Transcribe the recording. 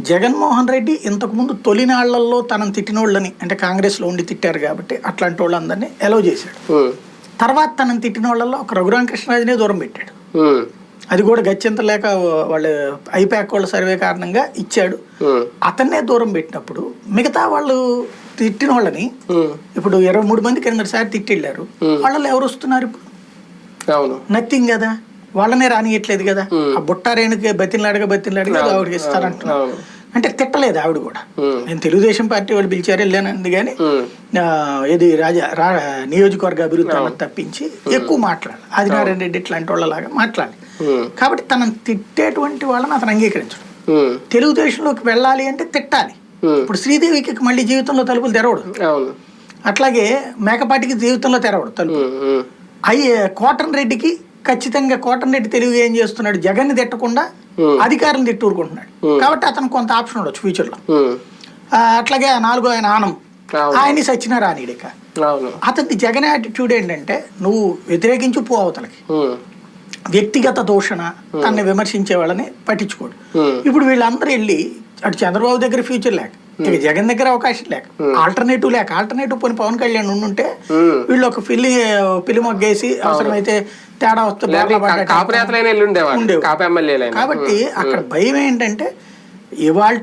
జగన్మోహన్ రెడ్డి ఇంతకుముందు తొలినాళ్ళలో తనను తిట్టినోళ్ళని అంటే కాంగ్రెస్లో ఉండి తిట్టారు కాబట్టి అట్లాంటి వాళ్ళందరినీ ఎలవ్ చేశాడు. తర్వాత తనని తిట్టిన వాళ్ళల్లో ఒక రఘురామకృష్ణరాజునే దూరం పెట్టాడు. అది కూడా గత్యంత లేక వాళ్ళు ఐపాక్ వాళ్ళ సర్వే కారణంగా ఇచ్చాడు. అతన్నే దూరం పెట్టినప్పుడు మిగతా వాళ్ళు తిట్టిన వాళ్ళని ఇప్పుడు ఇరవై మూడు మంది కిందసారి తిట్టిళ్ళారు వాళ్ళలో ఎవరు వస్తున్నారు ఇప్పుడు? నథింగ్ కదా? వాళ్ళనే రానియట్లేదు కదా. ఆ బుట్టారేణుకి బతిన్లాడగా బతిన్లాడగా ఆవిడకి ఇస్తారంటున్నారు అంటే తిట్టలేదు ఆవిడ కూడా. నేను తెలుగుదేశం పార్టీ వాళ్ళు పిలిచారు వెళ్ళానంది కానీ ఇది రాజా రా నియోజకవర్గ అభివృద్ధి అన్నది తప్పించి ఎక్కువ మాట్లాడాలి. ఆదినారాయణ రెడ్డి ఇట్లాంటి వాళ్ళలాగా మాట్లాడాలి. కాబట్టి తనను తిట్టేటువంటి వాళ్ళని అతను అంగీకరించడు. తెలుగుదేశంలోకి వెళ్ళాలి అంటే తిట్టాలి. ఇప్పుడు శ్రీదేవికి మళ్ళీ జీవితంలో తలుపులు తెరవడు. అట్లాగే మేకపాటికి జీవితంలో తెరవడు తలుపు అయ్యే కోటన్ రెడ్డికి ఖచ్చితంగా కోటన్ రెడ్డి తెలుగు ఏం చేస్తున్నాడు? జగన్ తిట్టకుండా. అధికారులను తిట్టూరుకుంటున్నాడు. కాబట్టి అతను కొంత ఆప్షన్ ఉండొచ్చు ఫ్యూచర్లో. ఉమ్, ఆ, అట్లాగే నాలుగో ఆయన ఆనం. అవును. ఆయన్ని సచ్చినా రానిడిక అతని జగన్ యాటిట్యూడ్ ఏంటంటే నువ్వు వ్యతిరేకించు పో అవతలకి. వ్యక్తిగత దూషణ తనని విమర్శించే వాళ్ళని పట్టించుకోడు. ఇప్పుడు వీళ్ళందరూ వెళ్ళి అటు చంద్రబాబు దగ్గర ఫ్యూచర్ లేక ఇక జగన్ దగ్గర అవకాశం లేక ఆల్టర్నేటివ్ లేక ఆల్టర్నేటివ్ పోనీ పవన్ కళ్యాణ్ ఉండుంటే. వీళ్ళు ఒక ఫిల్లి పిల్లి మొగ్గేసి అవసరమైతే తేడా వస్తే బోర్లా పడ్డట్టు కాపు నేతలైన ఎల్లుండేవాడు ఉండేవాడు. కాపు ఎమ్మెల్యేలైన. కాబట్టి అక్కడ భయం ఏంటంటే ఇవాళ